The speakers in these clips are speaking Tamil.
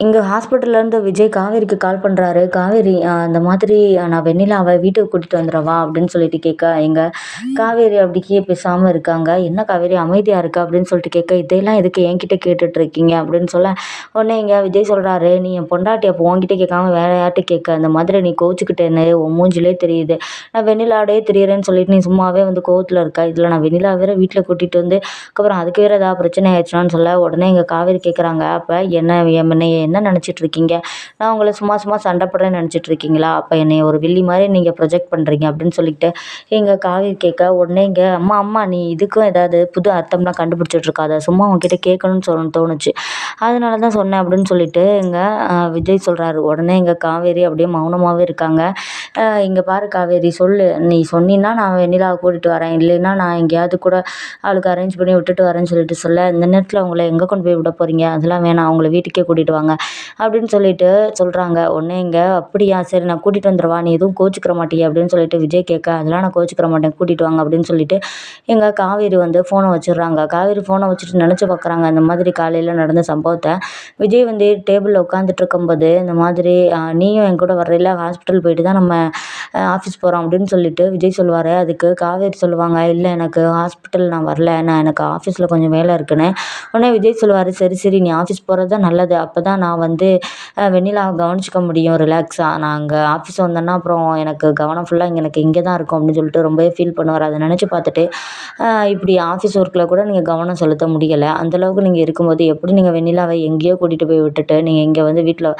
இங்கே ஹாஸ்பிட்டல்லேருந்து விஜய் காவேரிக்கு கால் பண்ணுறாரு காவேரி அந்த மாதிரி நான் வெண்ணிலாவை வீட்டுக்கு கூட்டிகிட்டு வந்துடவா அப்படின்னு சொல்லிட்டு கேட்க எங்கள் காவேரி அப்படிக்கே பேசாமல் இருக்காங்க. என்ன காவேரி அமைதியாக இருக்கா? அப்படின்னு சொல்லிட்டு கேட்க இதையெல்லாம் எதுக்கு என்கிட்ட கேட்டுட்ருக்கீங்க? அப்படின்னு சொல்ல உடனே இங்கே விஜய் சொல்கிறாரு நீ என் பொண்டாட்டி அப்போ உன்கிட்ட கேட்காம வேற யார்கிட்ட கேட்க? அந்த மாதிரி நீ கோச்சிக்கிட்டேன்னு உன் மூஞ்சிலே தெரியுது. நான் வெண்ணிலாடே தெரியறேன்னு சொல்லிட்டு நீ சும்மாவே வந்து கோவத்தில் இருக்கா. இதில் நான் வெண்ணிலா வேற வீட்டில் கூட்டிகிட்டு வந்து அதுக்கப்புறம் அதுக்கு வேறு ஏதாவது பிரச்சனை ஆயிடுச்சுனான்னு சொல்ல உடனே எங்கள் காவேரி கேட்குறாங்க அப்போ என்ன என்னை என்ன நினச்சிட்டு இருக்கீங்க நான் உங்களை சும்மா சும்மா சண்டை போடுறேன்னு நினச்சிட்டு இருக்கீங்களா அப்போ என்னை ஒரு வில்லி மாதிரி நீங்கள் ப்ரொஜெக்ட் பண்ணுறீங்க அப்படின்னு சொல்லிட்டு எங்கள் காவேரி கேட்க உடனே இங்கே அம்மா அம்மா நீ இதுக்கும் ஏதாவது புது அர்த்தம்லாம் கண்டுபிடிச்சிட்டு இருக்காத சும்மா உங்ககிட்ட கேட்கணும்னு சொல்ல தோணுச்சு. அதனால தான் சொன்னேன் அப்படின்னு சொல்லிட்டு எங்கள் விஜய் சொல்கிறாரு உடனே எங்கள் காவேரி அப்படியே மௌனமாகவே இருக்காங்க. இங்கே பாரு காவேரி சொல்லு. நீ சொன்னீன்னா நான் வெண்ணிலாவை கூட்டிகிட்டு வரேன். இல்லைன்னா நான் எங்கேயாவது கூட அவளுக்கு அரேஞ்ச் பண்ணி விட்டுட்டு வரேன்னு சொல்லிட்டு சொல்ல இந்த நேரத்தில் அவங்கள எங்கே கொண்டு போய் விட போகிறீங்க அதெல்லாம் வேணாம். அவங்கள வீட்டுக்கே கூட்டிகிட்டு வாங்க. அப்படின்னு சொல்லிட்டு சொல்கிறாங்க ஒன்று இங்கே அப்படியா சரி நான் கூட்டிகிட்டு வந்துடுவா? நீ எதுவும் கோச்சிக்கிற மாட்டியே? அப்படின்னு சொல்லிட்டு விஜய் கேட்க அதெல்லாம் நான் கோச்சிக்கிற மாட்டேன். கூட்டிகிட்டு வாங்க. அப்படின்னு சொல்லிட்டு எங்கள் காவேரி வந்து ஃபோனை வச்சிடுறாங்க. காவேரி ஃபோனை வச்சுட்டு நினச்சி பார்க்குறாங்க இந்த மாதிரி காலையில் நடந்த சம்பவத்தை விஜய் வந்து டேபிளில் உட்காந்துட்டு இருக்கும்போது இந்த மாதிரி நீயும் என் கூட வர்றதில்ல ஹாஸ்பிட்டல் போயிட்டு தான் நம்ம ஆஃபீஸ் போகிறோம் அப்படின்னு சொல்லிட்டு விஜய் சொல்லுவார். அதுக்கு காவேரி சொல்லுவாங்க இல்லை எனக்கு ஹாஸ்பிட்டல் நான் வரல. நான் எனக்கு ஆஃபீஸில் கொஞ்சம் வேலை இருக்குன்னு. உடனே விஜய் சொல்லுவார் சரி சரி நீ ஆஃபீஸ் போகிறது தான் நல்லது. அப்போ தான் நான் வந்து வெண்ணிலாவை கவனிச்சிக்க முடியும் ரிலாக்ஸாக நான் அங்கே ஆஃபீஸ் வந்தேன்னா அப்புறம் எனக்கு கவனம் ஃபுல்லாக இங்கே எனக்கு இங்கே தான் இருக்கும் அப்படின்னு சொல்லிட்டு ரொம்பவே ஃபீல் பண்ணுவார். அதை நினச்சி பார்த்துட்டு இப்படி ஆஃபீஸ் ஒர்க்கில் கூட நீங்கள் கவனம் செலுத்த முடியலை. அந்தளவுக்கு நீங்கள் இருக்கும்போது எப்படி நீங்கள் வெண்ணிலாவை எங்கேயோ கூட்டிகிட்டு போய் விட்டுட்டு நீங்கள் இங்கே வந்து வீட்டில்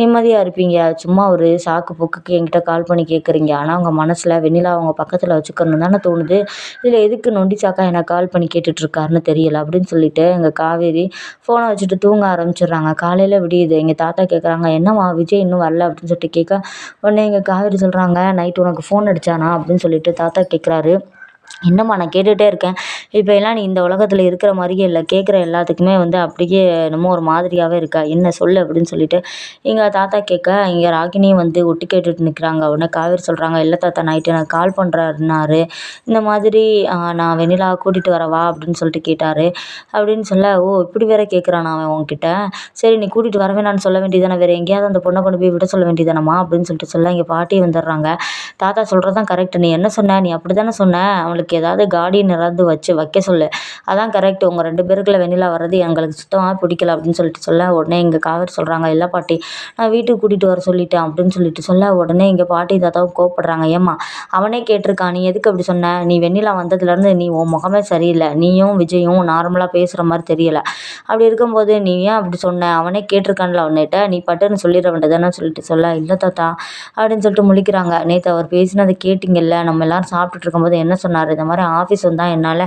நிம்மதியாக இருப்பீங்க? சும்மா ஒரு சாக்கு போக்குக்கு என்கிட்ட கால் பண்ணி கேட்குறீங்க ஆனால் அவங்க மனசில் வெண்ணிலா அவங்க பக்கத்தில் வச்சுக்கணும் தானே தோணுது. இதில் எதுக்கு நொண்டி சாக்கா எனக்கு கால் பண்ணி கேட்டுட்ருக்காருன்னு தெரியல அப்படின்னு சொல்லிட்டு எங்கள் காவேரி ஃபோனை வச்சுட்டு தூங்க ஆரம்பிச்சிடுறாங்க. காலையில் முடியுது. எங்கள் தாத்தா கேட்குறாங்க என்னம்மா விஜய் இன்னும் வரல? அப்படின்னு சொல்லிட்டு கேட்க உடனே எங்கள் காவேரி சொல்கிறாங்க நைட்டு உனக்கு ஃபோன் அடித்தானா அப்படின்னு சொல்லிட்டு தாத்தா கேட்குறாரு என்னம்மா நான் கேட்டுகிட்டே இருக்கேன். இப்போ எல்லாம் நீ இந்த உலகத்தில் இருக்கிற மாதிரியே இல்லை. கேட்குற எல்லாத்துக்குமே வந்து அப்படியே என்னமோ ஒரு மாதிரியாகவே இருக்கா? என்ன சொல்லு அப்படின்னு சொல்லிட்டு எங்கள் தாத்தா கேட்க இங்கே ராகினியும் வந்து ஒட்டு கேட்டுட்டு நிற்கிறாங்க உடனே காவேரி சொல்கிறாங்க இல்லை தாத்தா நைட்டு எனக்கு கால் பண்ணுறாருனாரு இந்த மாதிரி நான் வெண்ணிலா கூட்டிகிட்டு வரவா அப்படின்னு சொல்லிட்டு கேட்டார். அப்படின்னு சொல்ல ஓ இப்படி வேற கேட்குறான் அவன் உன்கிட்ட? சரி நீ கூட்டிகிட்டு வரவே நான் சொல்ல வேண்டியதானே வேறு எங்கேயாவது அந்த பொண்ணை கொண்டு போய் விட சொல்ல வேண்டியதானம்மா அப்படின்னு சொல்லிட்டு சொல்ல இங்கே பாட்டி வந்துடுறாங்க. தாத்தா சொல்கிறது தான் கரெக்ட் நீ என்ன சொன்ன? நீ அப்படி தானே சொன்ன? அவளுக்கு அவங்களுக்கு ஏதாவது கார்டியன் யாராவது வச்சு வைக்க சொல்லு. அதான் கரெக்ட் உங்கள் ரெண்டு பேருக்குள்ள வெண்ணிலா வர்றது எங்களுக்கு சுத்தமாக பிடிக்கல அப்படின்னு சொல்லிட்டு சொல்ல உடனே எங்கள் காவேரி சொல்கிறாங்க இல்லை பாட்டி நான் வீட்டுக்கு கூட்டிகிட்டு வர சொல்லிட்டேன் அப்படின்னு சொல்லிட்டு சொல்ல உடனே எங்கள் பாட்டி தாத்தாவும் கோவப்படுறாங்க ஏம்மா அவனே கேட்டிருக்கான் நீ எதுக்கு அப்படி சொன்ன? நீ வெண்ணிலா வந்ததுலேருந்து நீ உன் முகமே சரியில்லை. நீயும் விஜயும் நார்மலாக பேசுகிற மாதிரி தெரியலை. அப்படி இருக்கும்போது நீ ஏன் அப்படி சொன்ன? அவனே கேட்டிருக்கான்ல அவன்கிட்ட நீ பட்டுன்னு சொல்லிட வேண்டியதானே சொல்லிட்டு சொல்ல. இல்லை தாத்தா அப்படின்னு சொல்லிட்டு முழிக்கிறாங்க. நேற்று அவர் பேசினதை கேட்டிங்கல்ல நம்ம எல்லோரும் சாப்பிட்டுட்டு இருக்கும்போது என்ன சொன்னார்? இந்த மாதிரி ஆஃபீஸ் வந்தால் என்னால்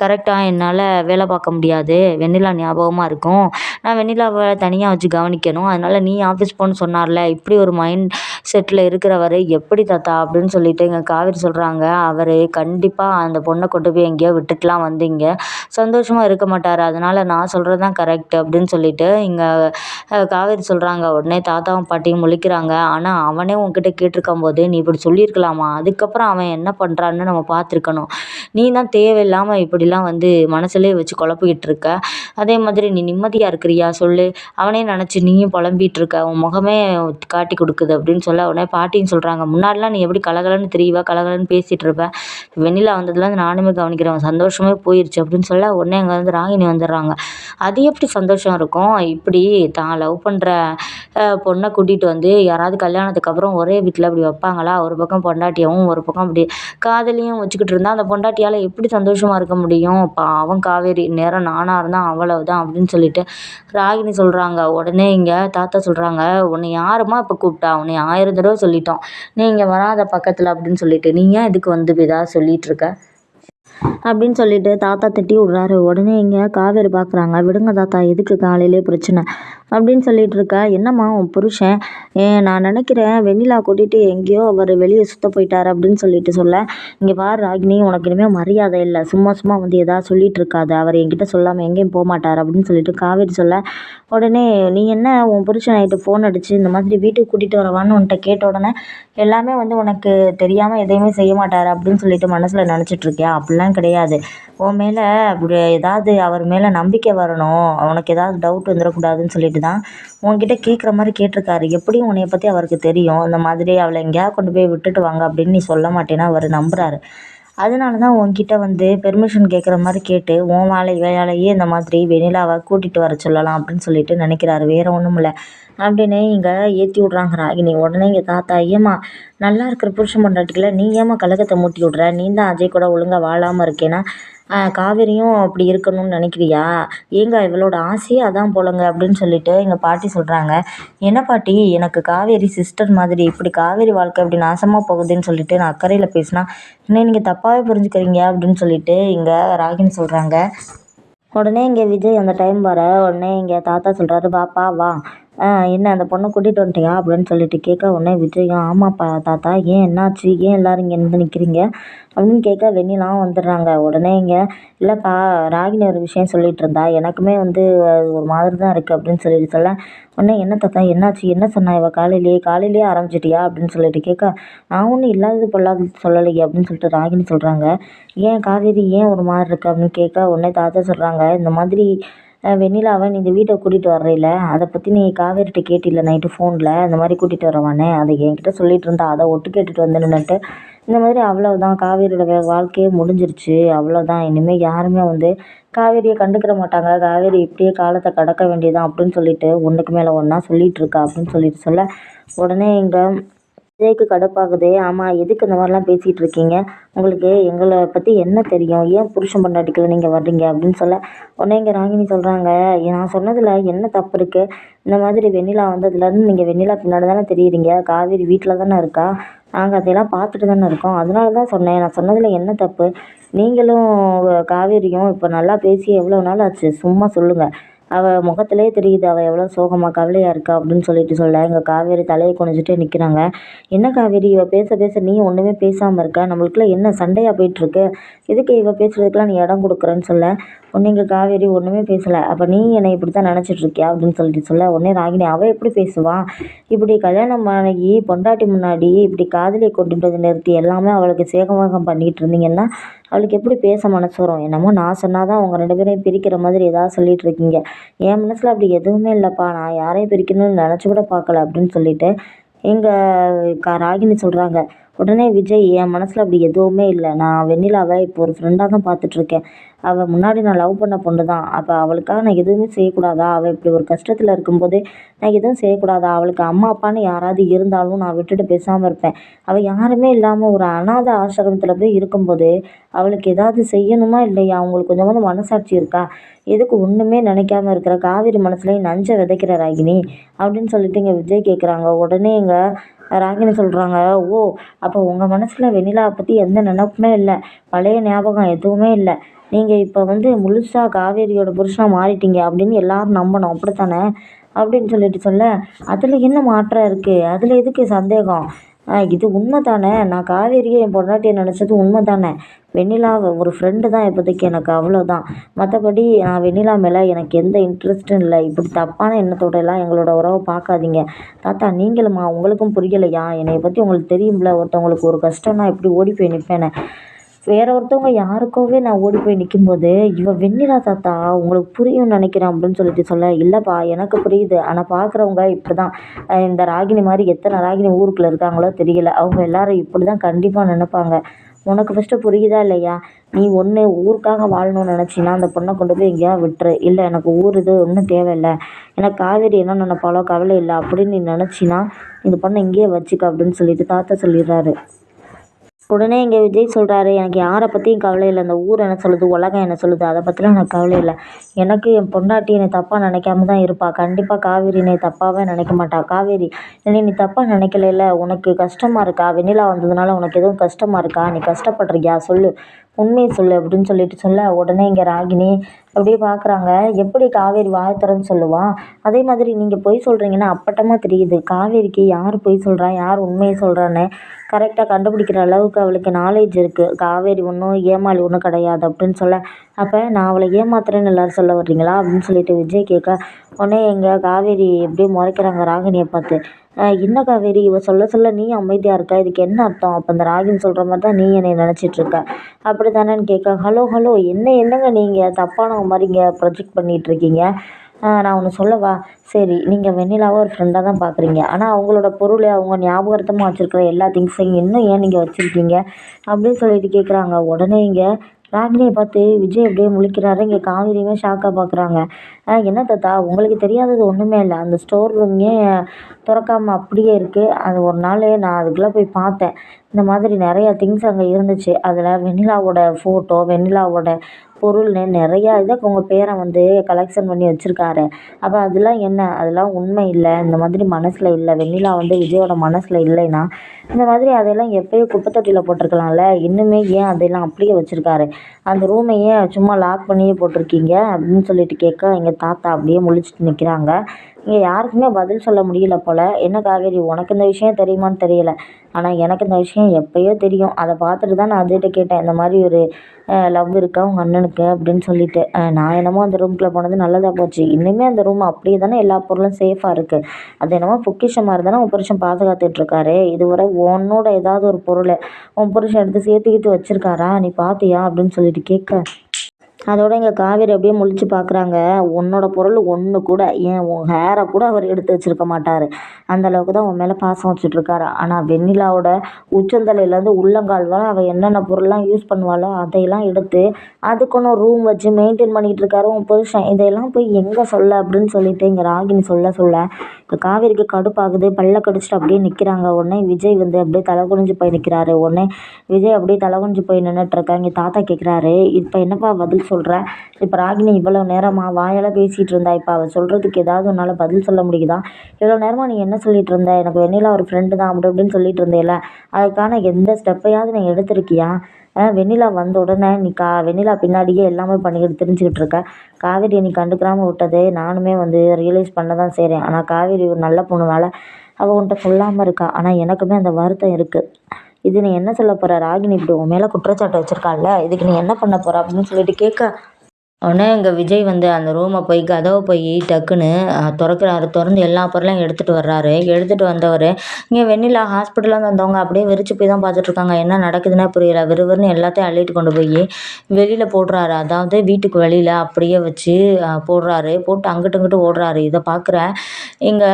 கரெக்டாக என்னால் வேலை பார்க்க முடியாது. வெண்ணிலா ஞாபகமாக இருக்கும். நான் வெண்ணிலாவை தனியாக வச்சு கவனிக்கணும். அதனால் நீ ஆஃபீஸ் போகணுன்னு சொன்னார்ல இப்படி ஒரு மைண்ட் செட்டில் இருக்கிறவர் எப்படி தாத்தா அப்படின்னு சொல்லிட்டு எங்கள் காவேரி சொல்கிறாங்க அவர் கண்டிப்பாக அந்த பொண்ணை கொண்டு போய் எங்கேயோ விட்டுட்டுலாம் வந்து இங்கே சந்தோஷமாக இருக்க மாட்டார். அதனால் நான் சொல்கிறது தான் கரெக்ட் அப்படின்னு சொல்லிட்டு இங்கே காவேரி சொல்கிறாங்க உடனே தாத்தாவும் பாட்டியும் முழிக்கிறாங்க. ஆனால் அவனே உன்கிட்ட கேட்டிருக்கும் போது நீ இப்படி சொல்லியிருக்கலாமா? அதுக்கப்புறம் அவன் என்ன பண்ணுறான்னு நம்ம பார்த்துருக்கணும். நீ தான் தேவையில்லாமல் இப்படிலாம் வந்து மனசுலேயே வச்சு குழப்பிக்கிட்டு இருக்க அதே மாதிரி நீ நிம்மதியாக இருக்கிறியா சொல்லு. அவனே நினச்சி நீயும் புலம்பிகிட்டு இருக்க உன் முகமே காட்டி கொடுக்குது அப்படின்னு சொல்ல உடனே பாட்டின்னு சொல்கிறாங்க முன்னாடிலாம் நீ எப்படி கலகலன்னு தெரியவா கலகலன்னு பேசிகிட்டு இருப்ப வெண்ணிலா வந்ததுலேருந்து நானுமே கவனிக்கிறேன். சந்தோஷமே போயிடுச்சு அப்படின்னு சொல்ல உடனே அங்கே வந்து ராகினி வந்துடுறாங்க. அது எப்படி சந்தோஷம் இருக்கும்? இப்படி தான் லவ் பண்ணுற பொண்ணை கூட்டிகிட்டு வந்து யாராவது கல்யாணத்துக்கு அப்புறம் ஒரே வீட்டில் அப்படி வைப்பாங்களா? ஒரு பக்கம் பொண்டாட்டியாகவும் ஒரு பக்கம் அப்படி காதலியும் வச்சுக்கிட்டு இருந்தால் அந்த பொண்டாட்டியால் எப்படி சந்தோஷமாக இருக்க முடியும்? பாவம் காவேரி நேரம் நானாக இருந்தால் அவ்வளவுதான் அப்படின்னு சொல்லிட்டு ராகினி சொல்கிறாங்க உடனே இங்கே தாத்தா சொல்கிறாங்க உன்னை யாரும்மா இப்போ கூப்பிட்டா? உன்னை ஆயிரம் தடவை சொல்லிட்டோம். நீ இங்கே வராத பக்கத்தில் அப்படின்னு சொல்லிட்டு நீ ஏன் இதுக்கு வந்து ஏதாவது சொல்லிகிட்டு இருக்க? அப்படின்னு சொல்லிட்டு தாத்தா திட்டி விட்றாரு. உடனே இங்கே காவேரி பார்க்குறாங்க விடுங்க தாத்தா எதுக்கு காலையிலே பிரச்சனை? அப்படின்னு சொல்லிட்டு இருக்கா. என்னம்மா உன் புருஷன்? நான் நினைக்கிறேன் வெண்ணிலா கூட்டிகிட்டு எங்கேயோ அவர் வெளியே சுத்த போயிட்டார் அப்படின்னு சொல்லிட்டு சொல்ல. இங்கே பாரு ராகினி உனக்கு இனிமேல் மரியாதை இல்லை. சும்மா சும்மா வந்து எதாவது சொல்லிட்டு இருக்காது. அவர் என்கிட்ட சொல்லாமல் எங்கேயும் போக மாட்டார் அப்படின்னு சொல்லிட்டு காவேரி சொல்ல. உடனே நீ என்ன உன் புருஷன் ஆகிட்டு ஃபோன் அடிச்சு இந்த மாதிரி வீட்டுக்கு கூட்டிகிட்டு வரவான்னு உன்கிட்ட கேட்ட உடனே எல்லாமே வந்து உனக்கு தெரியாமல் எதையுமே செய்ய மாட்டார் அப்படின்னு சொல்லிட்டு மனசில் நினச்சிட்டு இருக்கியா? அப்படிலாம் கிடையாது. உன் மேலே அப்படி ஏதாவது அவர் மேலே நம்பிக்கை வரணும். உனக்கு ஏதாவது டவுட் வந்துடக்கூடாதுன்னு சொல்லிட்டு தான் உன்கிட்ட கேட்குற மாதிரி கேட்டிருக்காரு. எப்படியும் உன்னைய பற்றி அவருக்கு தெரியும். இந்த மாதிரி அவளை எங்கேயாவது கொண்டு போய் விட்டுட்டு வாங்க அப்படின்னு நீ சொல்ல மாட்டேன்னா அவர் நம்புறாரு. அதனால தான் உன்கிட்ட வந்து பெர்மிஷன் கேட்குற மாதிரி கேட்டு உன் வேலை வேலையே இந்த மாதிரி வெண்ணிலாவை கூட்டிகிட்டு வர சொல்லலாம் அப்படின்னு சொல்லிட்டு நினைக்கிறாரு. வேறு ஒன்றும் இல்லை. அப்படின்னு இங்கே ஏற்றி விட்றாங்க நீ உடனே இங்கே தாத்தா ஏமா நல்லா இருக்கிற புருஷன் பொண்டாட்டிக்கல நீ ஏம்மா கழகத்தை மூட்டி விட்ற? நீ தான் அஜய் கூட ஒழுங்காக வாழாமல் இருக்கேன்னா காவேரியும் அப்படி இருக்கணும்னு நினைக்கிறியா? ஏங்க இவளோட ஆசையே அதான் போலங்க அப்படின்னு சொல்லிட்டு எங்கள் பாட்டி சொல்கிறாங்க என்ன பாட்டி எனக்கு காவேரி சிஸ்டர் மாதிரி இப்படி காவேரி வாழ்க்கை இப்படி நாசமாக போகுதுன்னு சொல்லிட்டு நான் அக்கறையில் பேசினா என்ன நீங்கள் தப்பாகவே புரிஞ்சுக்கிறீங்க? அப்படின்னு சொல்லிட்டு இங்கே ராகினி சொல்கிறாங்க உடனே இங்கே விஜய் அந்த டைம் வர உடனே இங்கே தாத்தா சொல்கிறாரு வாப்பா வா. என்ன அந்த பொண்ணை கூட்டிகிட்டு வந்துட்டியா அப்படின்னு சொல்லிட்டு கேட்க உடனே விஜயும் ஆமாப்பா தாத்தா ஏன் என்னாச்சு? ஏன் எல்லோரும் இங்கே வந்து நிற்கிறீங்க அப்படின்னு கேட்க வெண்ணிலாம் வந்துடுறாங்க. உடனே இங்கே இல்லைப்பா ராகினி ஒரு விஷயம் சொல்லிகிட்டு இருந்தா. எனக்குமே வந்து ஒரு மாதிரி தான் இருக்குது அப்படின்னு சொல்லிட்டு சொல்ல உடனே என்ன தாத்தா என்னாச்சு? என்ன சொன்னா இவ? காலையிலேயே காலையிலேயே ஆரம்பிச்சிட்டியா? அப்படின்னு சொல்லிட்டு கேட்க நான் ஒன்றும் இல்லாதது பொல்லாதது சொல்லலையே அப்படின்னு சொல்லிட்டு ராகினி சொல்கிறாங்க ஏன் காவேரி ஏன் ஒரு மாதிரி இருக்கு? அப்படின்னு கேட்க உடனே தாத்தா சொல்கிறாங்க இந்த மாதிரி வெண்ணிலாவை நீ இந்த வீட்டை கூட்டிகிட்டு வர்றேல அதை பற்றி நீ காவேரிட்ட கேட்டில்ல நைட்டு ஃபோனில் இந்த மாதிரி கூட்டிகிட்டு வரவானே? அதை என்கிட்ட சொல்லிட்டு இருந்தா அதை ஒட்டு கேட்டுட்டு வந்து நின்றுட்டு இந்த மாதிரி அவ்வளோதான் காவேரியோட வாழ்க்கையே முடிஞ்சிருச்சு. அவ்வளோதான் இனிமேல் யாருமே வந்து காவேரியை கண்டுக்கிற மாட்டாங்க. காவேரி இப்படியே காலத்தை கடக்க வேண்டியதான் அப்படின்னு சொல்லிட்டு ஒன்றுக்கு மேலே ஒன்றா சொல்லிகிட்டு இருக்கா அப்படின்னு சொல்லிட்டு சொல்ல உடனே இங்கே விஜய்க்கு கடுப்பாகுது. ஆமாம் எதுக்கு இந்த மாதிரிலாம் பேசிகிட்டு இருக்கீங்க? உங்களுக்கு எங்களை பற்றி என்ன தெரியும்? ஏன் புருஷன் பொண்டாட்டிக்குள்ள நீங்கள் வர்றீங்க அப்படின்னு சொல்ல. உடனே இங்கே ராகினி சொல்கிறாங்க நான் சொன்னதில் என்ன தப்பு இருக்குது இந்த மாதிரி வெண்ணிலா வந்ததுலேருந்து நீங்கள் வெண்ணிலா பின்னாடி தானே தெரியுறீங்க? காவேரி வீட்டில் தானே இருக்கா? நாங்கள் அதையெல்லாம் பார்த்துட்டு தானே இருக்கோம். அதனால தான் சொன்னேன். நான் சொன்னதில் என்ன தப்பு? நீங்களும் காவேரியும் இப்போ நல்லா பேசி எவ்வளோ நாள் ஆச்சு? சும்மா சொல்லுங்கள் அவள் முகத்திலே தெரியுது அவள் எவ்வளோ சோகமாக கவலையாக இருக்கா அப்படின்னு சொல்லிட்டு சொல்ல. எங்கள் காவேரி தலையை குனிஞ்சிட்டே நிற்கிறாங்க என்ன காவேரி இவள் பேச பேச நீ ஒன்றுமே பேசாமல் இருக்க? நம்மளுக்குள்ள என்ன சண்டையாக போயிட்டுருக்கு? எதுக்கு இவள் பேசுறதுக்கெலாம் நீ இடம் கொடுக்குறேன்னு சொல்ல? ஒன்று இங்கே காவேரி ஒன்றுமே பேசலை. அப்போ நீ என்னை இப்படி தான் நினச்சிட்ருக்கியா அப்படின்னு சொல்லிட்டு சொல்ல. உடனே ராகினி அவள் எப்படி பேசுவான் இப்படி கல்யாணம் ஆகி பொண்டாட்டி முன்னாடி இப்படி காதலியை கொண்டுட்டு நிறுத்தி எல்லாமே அவளுக்கு சேகமாக பண்ணிகிட்டு இருந்தீங்கன்னா அவளுக்கு எப்படி பேச மனசு வரும்? என்னமோ நான் சொன்னால் தான் அவங்க ரெண்டு பேரையும் பிரிக்கிற மாதிரி ஏதாவது சொல்லிட்டு இருக்கீங்க. என் மனசில் அப்படி எதுவுமே இல்லைப்பா. நான் யாரையும் பிரிக்கணும்னு நினச்சி கூட பார்க்கல அப்படின்னு சொல்லிட்டு எங்கள் க ராகினி சொல்கிறாங்க உடனே விஜய் என் மனசில் அப்படி எதுவுமே இல்லை. நான் வெண்ணிலாவை இப்போ ஒரு ஃப்ரெண்டாக தான் பார்த்துட்ருக்கேன். அவள் முன்னாடி நான் லவ் பண்ண பொண்ணு தான். அப்போ அவளுக்காக நான் எதுவுமே செய்யக்கூடாதா? அவள் இப்படி ஒரு கஷ்டத்தில் இருக்கும்போது நான் எதுவும் செய்யக்கூடாதா? அவளுக்கு அம்மா அப்பான்னு யாராவது இருந்தாலும் நான் விட்டுட்டு பேசாமல் இருப்பேன். அவள் யாருமே இல்லாமல் ஒரு அனாதை ஆசிரமத்தில் போய் இருக்கும்போது அவளுக்கு ஏதாவது செய்யணுமா இல்லையா? அவங்களுக்கு கொஞ்சமாக மனசாட்சி இருக்கா? எதுக்கு ஒன்றுமே நினைக்காம இருக்கிற காவிரி மனசுலேயும் நஞ்சை விதைக்கிற ராகினி அப்படின்னு சொல்லிட்டு இங்கே விஜய் கேட்குறாங்க உடனே இங்கே ராகினி சொல்கிறாங்க ஓ அப்போ உங்கள் மனசில் வெண்ணிலாவை பற்றி எந்த நினப்புமே இல்லை. பழைய ஞாபகம் எதுவுமே இல்லை. நீங்கள் இப்போ வந்து முழுசாக காவேரியோட புருஷனாக மாறிட்டீங்க அப்படின்னு எல்லோரும் நம்பணும். அப்படித்தானே? அப்படின்னு சொல்லிட்டு சொல்ல அதில் என்ன மாற்றம் இருக்குது அதில் எதுக்கு சந்தேகம்? இது உண்மை தானே நான் காவேரியை என் பொண்டாட்டியை நினச்சது உண்மை தானே வெண்ணிலாவை ஒரு ஃப்ரெண்டு தான் இப்போதைக்கு எனக்கு அவ்வளோதான் மற்றபடி நான் வெண்ணிலா மேலே எனக்கு எந்த இன்ட்ரெஸ்ட்டும் இல்லை. இப்படி தப்பான எண்ணத்தோட எல்லாம் எங்களோட உறவை பார்க்காதீங்க. தாத்தா நீங்களும்மா உங்களுக்கும் புரியலையா? என்னை பற்றி உங்களுக்கு தெரியும்ல ஒருத்தவங்களுக்கு ஒரு கஷ்டம்னா எப்படி ஓடி போய் நிற்பேனே வேற ஒருத்தவங்க யாருக்கோவே நான் ஓடி போய் நிற்கும்போது இவ வெண்ணிலா தாத்தா உங்களுக்கு புரியும்னு நினைக்கிறேன் அப்படின்னு சொல்லிட்டு சொல்ல இல்லைப்பா எனக்கு புரியுது. ஆனால் பார்க்குறவங்க இப்படி தான் இந்த ராகினி மாதிரி எத்தனை ராகினி ஊருக்குள்ளே இருக்காங்களோ தெரியல. அவங்க எல்லாரும் இப்படி தான் கண்டிப்பாக நினைப்பாங்க. உனக்கு ஃபஸ்ட்டு புரியுதா இல்லையா? நீ ஒன்று ஊருக்காக வாழணும்னு நினச்சின்னா அந்த பொண்ணை கொண்டு போய் எங்கேயா விட்டுரு. இல்லை எனக்கு ஊர் இது ஒன்றும் தேவையில்லை. எனக்கு காவேரி என்ன நினைப்பாலோ கவலை இல்லை அப்படின்னு நீ நினச்சின்னா இந்த பொண்ணை இங்கேயே வச்சுக்க அப்படின்னு சொல்லிட்டு தாத்தா சொல்லிடுறாரு. உடனே இங்கே விஜய் சொல்கிறாரு எனக்கு யாரை பற்றியும் கவலை இல்லை. இந்த ஊர் என்ன சொல்லுது உலகம் என்ன சொல்லுது அதை பற்றிலாம் எனக்கு கவலை இல்லை. எனக்கு என் பொண்டாட்டி என்னை தப்பாக நினைக்காம தான் இருப்பாள் கண்டிப்பாக காவேரி என்னை தப்பாகவே நினைக்க மாட்டாள் காவேரி என்னை நீ தப்பாக நினைக்கலைல உனக்கு கஷ்டமாக இருக்கா? வெண்ணிலா வந்ததுனால உனக்கு எதுவும் கஷ்டமாக இருக்கா? நீ கஷ்டப்படுறியா சொல்லு. உண்மையை சொல்லு அப்படின்னு சொல்லிட்டு சொல்ல உடனே இங்கே ராகினி அப்படியே பார்க்குறாங்க எப்படி காவேரி வாயை திறந்து அதே மாதிரி நீங்கள் பொய் சொல்கிறீங்கன்னா அப்பட்டமாக தெரியுது. காவேரிக்கு யார் பொய் சொல்கிறா யார் உண்மையை சொல்கிறான்னு கரெக்டாக கண்டுபிடிக்கிற அளவுக்கு அவளுக்கு நாலேஜ் இருக்குது காவேரி ஒன்றும் ஏமாளி ஒன்றும் கிடையாது அப்படின்னு சொல்ல அப்போ நான் அவளை ஏமாத்துறேன்னு எல்லாரும் சொல்ல வர்றீங்களா அப்படின்னு சொல்லிட்டு விஜய் கேட்க உடனே எங்கள் காவேரி எப்படியும் முறைக்கிறாங்க ராகினியை பார்த்து. என்ன காவேரி இவ சொல்ல சொல்ல நீ அமைதியாக இருக்க? இதுக்கு என்ன அர்த்தம்? அப்போ இந்த ராகின்னு சொல்கிற மாதிரி தான் நீ என்னை நினச்சிட்டு இருக்க. அப்படி தானேன்னு கேட்க ஹலோ ஹலோ என்ன என்னங்க நீங்கள் தப்பானவங்க மாதிரி இங்கே ப்ரொஜெக்ட் பண்ணிகிட்ருக்கீங்க நான் ஒன்று சொல்லவா? சரி நீங்கள் வெண்ணிலாவை ஒரு ஃப்ரெண்டாக தான் பார்க்குறீங்க ஆனால் அவங்களோட பொருள் அவங்க ஞாபகார்த்தமாக வச்சுருக்கிற எல்லா திங்ஸையும் இன்னும் ஏன் நீங்கள் வச்சுருக்கீங்க? அப்படின்னு சொல்லிட்டு கேட்குறாங்க உடனே இங்கே ராகினியை பார்த்து விஜய் அப்படியே முழிக்கிறாரு. இங்கே காவேரியுமே ஷாக்காக பார்க்குறாங்க. என்ன தாத்தா? உங்களுக்கு தெரியாதது ஒன்றுமே இல்லை. அந்த ஸ்டோர் ரூமே திறக்காமல் அப்படியே இருக்குது அது ஒரு நாள் நான் அதுக்குள்ளே போய் பார்த்தேன். இந்த மாதிரி நிறையா திங்ஸ் அங்கே இருந்துச்சு. அதில் வெண்ணிலாவோட ஃபோட்டோ வெண்ணிலாவோட பொருள்னு நிறையா இதை உங்கள் பேரை வந்து கலெக்ஷன் பண்ணி வச்சுருக்காரு. அப்போ அதெல்லாம் என்ன? அதெல்லாம் உண்மை இல்லை. இந்த மாதிரி மனசில் இல்லை. வெண்ணிலா வந்து விஜயோட மனசில் இல்லைன்னா இந்த மாதிரி அதெல்லாம் எப்போயோ குப்பை தொட்டியில் போட்டிருக்கலாம்ல. இன்னுமே ஏன் அதெல்லாம் அப்படியே வச்சுருக்காரு? அந்த ரூமையே சும்மா லாக் பண்ணியே போட்டிருக்கீங்க அப்படின்னு சொல்லிட்டு கேட்க எங்கள் தாத்தா அப்படியே முழிச்சிட்டு நிற்கிறாங்க இங்கே யாருக்குமே பதில் சொல்ல முடியல போல். என்ன காவேரி உனக்கு இந்த விஷயம் தெரியுமான்னு தெரியல. ஆனால் எனக்கு இந்த விஷயம் எப்போயோ தெரியும். அதை பார்த்துட்டு தான் நான் அதுகிட்ட கேட்டேன். இந்த மாதிரி ஒரு லவ் இருக்கா உங்கள் அண்ணனுக்கு? அப்படின்னு சொல்லிட்டு. நான் என்னமோ அந்த ரூம்குள்ளே போனது நல்லதாக போச்சு. இன்னுமே அந்த ரூம் அப்படியே தானே எல்லா பொருளும் சேஃபாக இருக்குது அது என்னமோ பொக்கிஷமாக இருந்தானே உன் புருஷன் பாதுகாத்துட்ருக்காரு இதுவரை உன்னோட ஏதாவது ஒரு பொருளை உன் புருஷன் எடுத்து சேர்த்துக்கிட்டு வச்சுருக்காரா? நீ பார்த்தியா அப்படின்னு சொல்லிட்டு கேட்க. அதோட இங்கே காவேரி அப்படியே முழிச்சு பார்க்குறாங்க உன்னோட பொருள் ஒன்று கூட ஏன் உன் ஹேரை கூட அவர் எடுத்து வச்சுருக்க மாட்டார். அந்த அளவுக்கு தான் உன் மேலே பாசம் வச்சுட்ருக்காரு ஆனால் வெண்ணிலாவோட உச்சந்தலையிலேருந்து உள்ளங்கால் வரை அவள் என்னென்ன பொருள்லாம் யூஸ் பண்ணுவாளோ அதையெல்லாம் எடுத்து அதுக்குன்னு ரூம் வச்சு மெயின்டைன் பண்ணிகிட்டு இருக்காரு உன் புருஷன். இதையெல்லாம் போய் எங்கே சொல்ல அப்படின்னு சொல்லிட்டு இங்கே ராகினி சொல்ல சொல்ல இப்போ காவேரிக்கு கடுப்பாகுது பல்ல கடிச்சிட்டு அப்படியே நிற்கிறாங்க உடனே விஜய் வந்து அப்படியே தலை குனிஞ்சு போய் நிற்கிறாரு உடனே விஜய் அப்படியே தலை குனிஞ்சு போய் நின்றுட்டுருக்கா இங்கே தாத்தா கேட்குறாரு இப்போ என்னப்பா பதில் சொல்கிற இப்போ ராகினி இவ்வளோ நேரமாக வாயால் பேசிகிட்டு இருந்தா இப்போ அவள் சொல்கிறதுக்கு ஏதாவது உன்னால் பதில் சொல்ல முடியுதா? இவ்வளோ நேரமாக நீ என்ன சொல்லிகிட்டு இருந்த? எனக்கு வெண்ணிலா ஒரு ஃப்ரெண்டு தான் அப்படி அப்படின்னு சொல்லிகிட்டு இருந்தேல அதுக்கான எந்த ஸ்டெப்பையாவது நீ எடுத்திருக்கியா? வெண்ணிலா வந்த உடனே நீ கா வெண்ணிலா பின்னாடியே எல்லாமே பண்ணிக்கிட்டு தெரிஞ்சுக்கிட்டு இருக்க. காவேரி நீ கண்டுக்கிறாமல் விட்டது. நானுமே வந்து ரியலைஸ் பண்ண தான் செய்கிறேன் ஆனால் காவேரி ஒரு நல்ல பொண்ணுனால அவள் உன்கிட்ட சொல்லாமல் இருக்கா? ஆனால் எனக்குமே அந்த வருத்தம் இருக்குது இது நீ என்ன சொல்ல போகிற ராகினி இப்படி உன் மேலே குற்றச்சாட்டு வச்சுருக்காள்ல இதுக்கு நீ என்ன பண்ண போகிற அப்படின்னு சொல்லிட்டு கேட்க உடனே இங்கே விஜய் வந்து அந்த ரூமை போய் கதவை போய் டக்குன்னு திறக்கிறாரு. திறந்து எல்லா பொருளையும் எடுத்துகிட்டு வர்றாரு. எடுத்துகிட்டு வந்தவர் இங்கே வெண்ணிலா ஹாஸ்பிட்டலில் வந்தவங்க அப்படியே வெறிச்சு போய் தான் பார்த்துட்ருக்காங்க என்ன நடக்குதுன்னே புரியல. விறுவிறுன்னு எல்லாத்தையும் அள்ளிட்டு கொண்டு போய் வெளியில் போடுறாரு. அதாவது வீட்டுக்கு வெளியில் அப்படியே வச்சு போடுறாரு. போட்டு அங்கிட்டு இங்கிட்டு ஓடுறாரு. இதை பார்க்குற இங்கே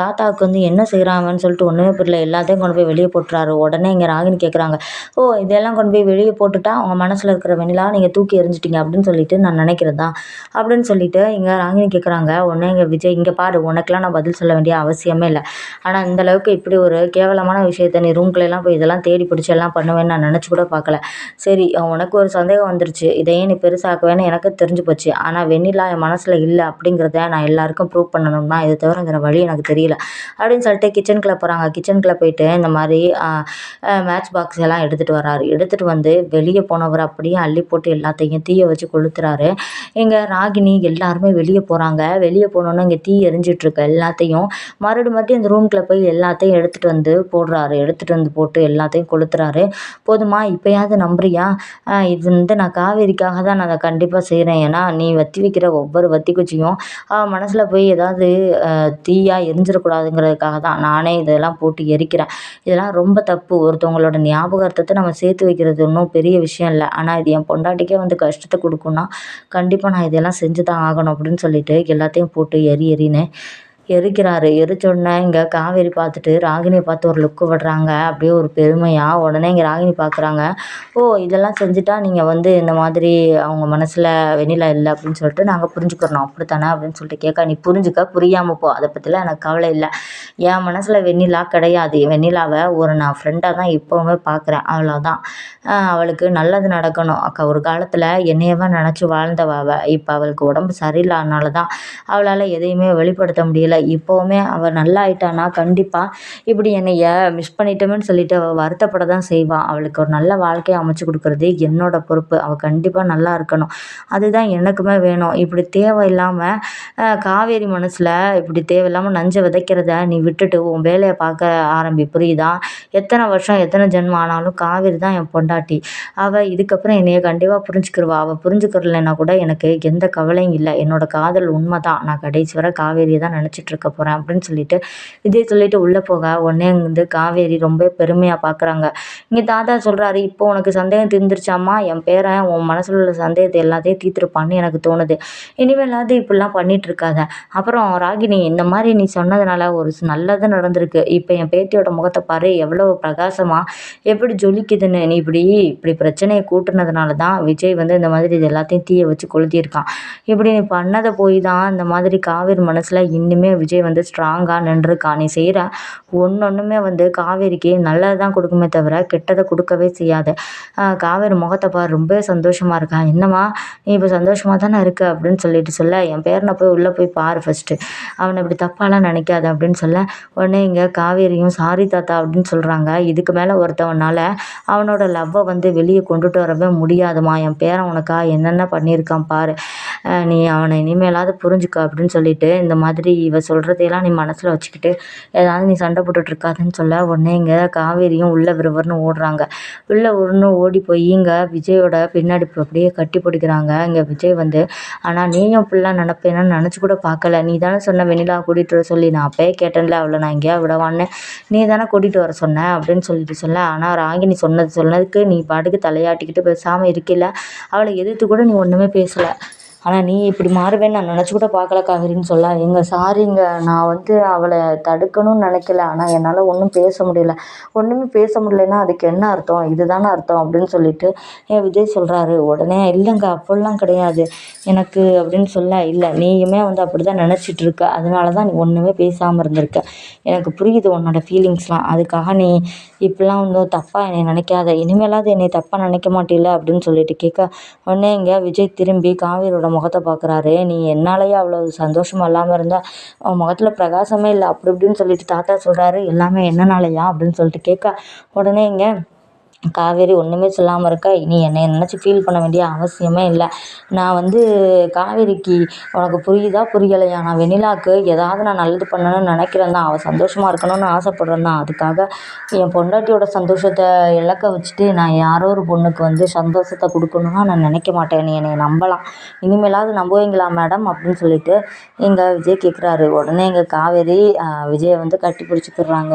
தாத்தாவுக்கு வந்து என்ன செய்கிறாங்கன்னு சொல்லிட்டு ஒன்றுமே புரியல. எல்லாத்தையும் கொண்டு போய் வெளியே போட்டுறாரு. உடனே இங்கே ராகினி கேட்குறாங்க ஓ இதெல்லாம் கொண்டு போய் வெளியே போட்டுட்டா? அவங்க மனசில் இருக்கிற வெண்ணிலா நீங்கள் தூக்கி எறிஞ்சிட்டிங்க அப்படின்னு சொல்லிட்டு நான் நினைக்கிறது? தான் அப்படின்னு சொல்லிட்டு இங்கே ராகினி கேட்குறாங்க உடனே இங்கே விஜய் இங்கே பாரு உனக்கெலாம் நான் பதில் சொல்ல வேண்டிய அவசியமே இல்லை. ஆனால் இந்த அளவுக்கு இப்படி ஒரு கேவலமான விஷயத்த நீ ரூம்குள்ளெல்லாம் போய் இதெல்லாம் தேடி பிடிச்சி எல்லாம் பண்ணுவேன்னு நான் நினச்சி கூட பார்க்கல. சரி உனக்கு ஒரு சந்தேகம் வந்துருச்சு. இதையே நீ பெருசாக்குவேன்னு எனக்கு தெரிஞ்சு போச்சு. ஆனால் வெண்ணிலா என் மனசில் இல்லை அப்படிங்கிறத நான் எல்லாருக்கும் ப்ரூவ் பண்ணணும்னா இதை தவிரங்கிற வழி எனக்கு தெரியல. அப்படின்னு சொல்லிட்டு கிச்சனுக்குள்ளே போகிறாங்க கிச்சனுக்குள்ளே போயிட்டு இந்த மாதிரி மேட்ச் பாக்ஸ் எல்லாம் எடுத்துகிட்டு வராரு. எடுத்துகிட்டு வந்து வெளியே போனவர் அப்படியே அள்ளி போட்டு எல்லாத்தையும் தீயை வச்சு கொளுத்துறாரு. போகிறாரு எங்கள் ராகினி எல்லாருமே வெளியே போகிறாங்க வெளியே போனோன்னே இங்கே தீ எரிஞ்சிட்ருக்கு எல்லாத்தையும். மறுபடி மறுபடியும் அந்த ரூம்குள்ளே போய் எல்லாத்தையும் எடுத்துகிட்டு வந்து போடுறாரு. எடுத்துகிட்டு வந்து போட்டு எல்லாத்தையும் கொளுத்துறாரு. போதுமா இப்போயாவது நம்புறியா? இது வந்து நான் காவேரிக்காக தான் நான் அதை கண்டிப்பாக செய்கிறேன் ஏன்னா நீ வத்தி வைக்கிற ஒவ்வொரு வத்தி குச்சியும் மனசில் போய் ஏதாவது தீயாக எரிஞ்சிடக்கூடாதுங்கிறதுக்காக தான் நானே இதெல்லாம் போட்டு எரிக்கிறேன். இதெல்லாம் ரொம்ப தப்பு. ஒருத்தவங்களோட ஞாபகார்த்தத்தை நம்ம சேர்த்து வைக்கிறது ஒன்றும் பெரிய விஷயம் இல்லை. ஆனால் இது என் பொண்டாட்டிக்கே வந்து கஷ்டத்தை கொடுக்கும்னா கண்டிப்பாக நான் இதெல்லாம் செஞ்சு தான் ஆகணும் அப்படின்னு சொல்லிட்டு எல்லாத்தையும் போட்டு எரி எரின்னு எரிக்கிறாரு. எரிச்சோடனே இங்கே காவேரி பார்த்துட்டு ராகினியை பார்த்து ஒரு லுக்கு விடுறாங்க. அப்படியே ஒரு பெருமையாக உடனே இங்கே ராகினி பார்க்குறாங்க. ஓ இதெல்லாம் செஞ்சுட்டா நீங்கள் வந்து இந்த மாதிரி அவங்க மனசில் வெண்ணிலா இல்லை அப்படின்னு சொல்லிட்டு நாங்கள் புரிஞ்சுக்கிறணும் அப்படித்தானே அப்படின்னு சொல்லிட்டு கேட்க நீ புரிஞ்சுக்க புரியாமல் போ. அதை பற்றிலாம் எனக்கு கவலை இல்லை. என் மனசில் வெண்ணிலா கிடையாது. வெண்ணிலாவை ஒரு நான் ஃப்ரெண்டாக தான் இப்போவுமே பார்க்குறேன். அவ்வளோதான் அவளுக்கு நல்லது நடக்கணும். அக்கா ஒரு காலத்தில் என்னையவே நினச்சி வாழ்ந்தவாவை அவள் இப்போ அவளுக்கு உடம்பு சரியில்லாதனால தான் அவளால் எதையுமே வெளிப்படுத்த முடியல. இல்லை இப்போவுமே அவள் நல்லா ஆயிட்டானா கண்டிப்பாக இப்படி என்னைய மிஸ் பண்ணிட்டோமேன்னு சொல்லிட்டு அவள் வருத்தப்பட தான் செய்வாள் அவளுக்கு ஒரு நல்ல வாழ்க்கையை அமைச்சு கொடுக்குறது என்னோட பொறுப்பு. அவள் கண்டிப்பாக நல்லா இருக்கணும். அதுதான் எனக்குமே வேணும். இப்படி தேவையில்லாமல் காவேரி மனசில் இப்படி தேவையில்லாமல் நஞ்சை விதைக்கிறத நீ விட்டுட்டு உன் வேலையை பார்க்க ஆரம்பி. புரியுதா? எத்தனை வருஷம் எத்தனை ஜென்மம் ஆனாலும் காவேரி தான் என் பொண்டாட்டி. அவள் இதுக்கப்புறம் என்னைய கண்டிப்பாக புரிஞ்சுக்கிடுவா அவள் புரிஞ்சுக்கிறலைன்னா கூட எனக்கு எந்த கவலையும் இல்லை. என்னோடய காதல் உண்மை தான் நான் கடைசி வரை காவேரியை தான் நினச்சிட்டு இருக்க போகிறேன் அப்படின்னு சொல்லிட்டு இதே சொல்லிட்டு உள்ளே போக உடனே வந்து காவேரி ரொம்ப பெருமையாக பார்க்குறாங்க இங்கே தாத்தா சொல்கிறாரு இப்போ உனக்கு சந்தேகம் தீர்ந்துருச்சாம்மா என் பேரன் உன் மனசில் உள்ள சந்தேகத்தை எல்லாத்தையும் தீர்த்துருப்பான்னு எனக்கு தோணுது. இனிமேலாவது இப்படிலாம் பண்ணிட்டு இருக்காத அப்புறம் ராகினி இந்த மாதிரி நீ சொன்னதுனால ஒரு நல்லது நடந்திருக்கு. இப்போ என் பேத்தியோட முகத்தை பாரு எவ்வளோ பிரகாசமாக எப்படி ஜொலிக்குதுன்னு. நீ இப்படி இப்படி பிரச்சனையை கூட்டுனதுனால தான் விஜய் வந்து இந்த மாதிரி இது எல்லாத்தையும் தீயை வச்சு கொளுத்தியிருக்கான். இப்படி நீ பண்ணதை போய் தான் இந்த மாதிரி காவேரி மனசில் இன்னுமே விஜய் வந்து ஸ்ட்ராங்காக நின்றுருக்கான். நீ செய்கிற ஒன்றொன்றுமே வந்து காவேரிக்கு நல்லது தான் கொடுக்குமே தவிர கெட்டதை கொடுக்கவே செய்யாது. காவேரி முகத்தை பார் ரொம்ப சந்தோஷமாக இருக்கா. என்னம்மா நீ இப்போ சந்தோஷமாக தானே இருக்க அப்படின்னு சொல்லிட்டு சொல்ல என் பேரனை போய் உள்ளே போய் பாரு ஃபஸ்ட்டு அவனை இப்படி தப்பாலாம் நினைக்காத அப்படின்னு சொல்ல உடனே இங்கே காவேரியும் சாரி தாத்தா அப்படின்னு சொல்கிறாங்க இதுக்கு மேலே ஒருத்தவனால் அவனோட லவ்வை வந்து வெளியே கொண்டுட்டு வரவே முடியாதுமா என் பேரன் உனக்கா என்னென்ன பண்ணியிருக்கான் பாரு. நீ அவனை இனிமேலாவது புரிஞ்சுக்க அப்படின்னு சொல்லிட்டு இந்த மாதிரி இவ சொல்கிறதையெல்லாம் நீ மனசில் வச்சுக்கிட்டு ஏதாவது நீ சண்டை போட்டுட்ருக்காதுன்னு சொல்ல. உடனே இங்கே காவேரியும் உள்ளே விறுவிறுன்னு ஓடுறாங்க. உள்ளே ஒன்று ஓடி போய் இங்கே விஜயோட பின்னாடி அப்படியே கட்டி பிடிக்கிறாங்க. இங்கே விஜய் வந்து ஆனால் நீயும் இப்படிலாம் நினப்பேன்னு நினச்சி கூட பார்க்கல. நீ தானே சொன்ன வெண்ணிலா கூட்டிகிட்டு வர சொல்லி நான் அப்போயே கேட்டேன்ல அவளை நான் எங்கேயா விடவான்னு. நீ தானே கூட்டிகிட்டு வர சொன்ன அப்படின்னு சொல்லிட்டு சொல்ல. ஆனால் ராகினி சொன்னது சொன்னதுக்கு நீ பாட்டுக்கு தலையாட்டிக்கிட்டு பேசாமல் இருக்கில்ல. அவளை எதிர்த்து கூட நீ ஒன்றுமே பேசலை. ஆனால் நீ இப்படி மாறுவேன்னு நான் நினச்சி கூட பார்க்கல காவேரின்னு சொல்ல. எங்க சாரிங்க நான் வந்து அவளை தடுக்கணும்னு நினைக்கல. ஆனால் என்னால் ஒன்றும் பேச முடியல. ஒன்றுமே பேச முடியலன்னா அதுக்கு என்ன அர்த்தம்? இது தானே அர்த்தம் அப்படின்னு சொல்லிட்டு என் விஜய் சொல்கிறாரு உடனே இல்லைங்க அப்படிலாம் கிடையாது. எனக்கு அப்படின்னு சொல்ல இல்லை நீயுமே வந்து அப்படி தான் நினச்சிட்டு இருக்க. அதனால தான் நீ ஒன்றுமே பேசாமல் இருந்திருக்க. எனக்கு புரியுது உன்னோட ஃபீலிங்ஸ்லாம் அதுக்காக நீ இப்படிலாம் வந்து தப்பாக என்னை நினைக்காத. இனிமேலாவது என்னை தப்பாக நினைக்க மாட்டேல அப்படின்னு சொல்லிட்டு கேட்க உடனே இங்கே விஜய் திரும்பி காவேரியோட முகத்தை பார்க்குறாரு. நீ என்னாலேயே அவ்வளோ சந்தோஷமாக இல்லாமல் இருந்தால் அவன் முகத்தில் பிரகாசமே இல்லை அப்படி இப்படின்னு சொல்லிட்டு தாத்தா சொல்கிறாரு எல்லாமே என்னனாலயா அப்படின்னு சொல்லிட்டு கேட்க உடனே இங்கே காவேரி ஒன்றுமே சொல்லாமல் இருக்க? நீ என்னை நினச்சி ஃபீல் பண்ண வேண்டிய அவசியமே இல்லை. நான் வந்து காவேரிக்கு உனக்கு புரியுதா? புரியலையா? நான் வெண்ணிலாவுக்கு ஏதாவது நான் நல்லது பண்ணணும்னு நினைக்கிறேன் தான். அவள் சந்தோஷமாக இருக்கணும்னு ஆசைப்பட்றேன் தான். அதுக்காக என் பொண்டாட்டியோட சந்தோஷத்தை இழக்க வச்சுட்டு நான் யாரோ ஒரு பொண்ணுக்கு வந்து சந்தோஷத்தை கொடுக்கணும்னா நான் நினைக்க மாட்டேன். நீ என்னை நம்பலாம். இனிமேலாவது நம்புவீங்களா மேடம் அப்படின்னு சொல்லிட்டு எங்கள் விஜய் கேட்குறாரு உடனே எங்கள் காவேரி விஜயை வந்து கட்டி பிடிச்சிக்கிடுறாங்க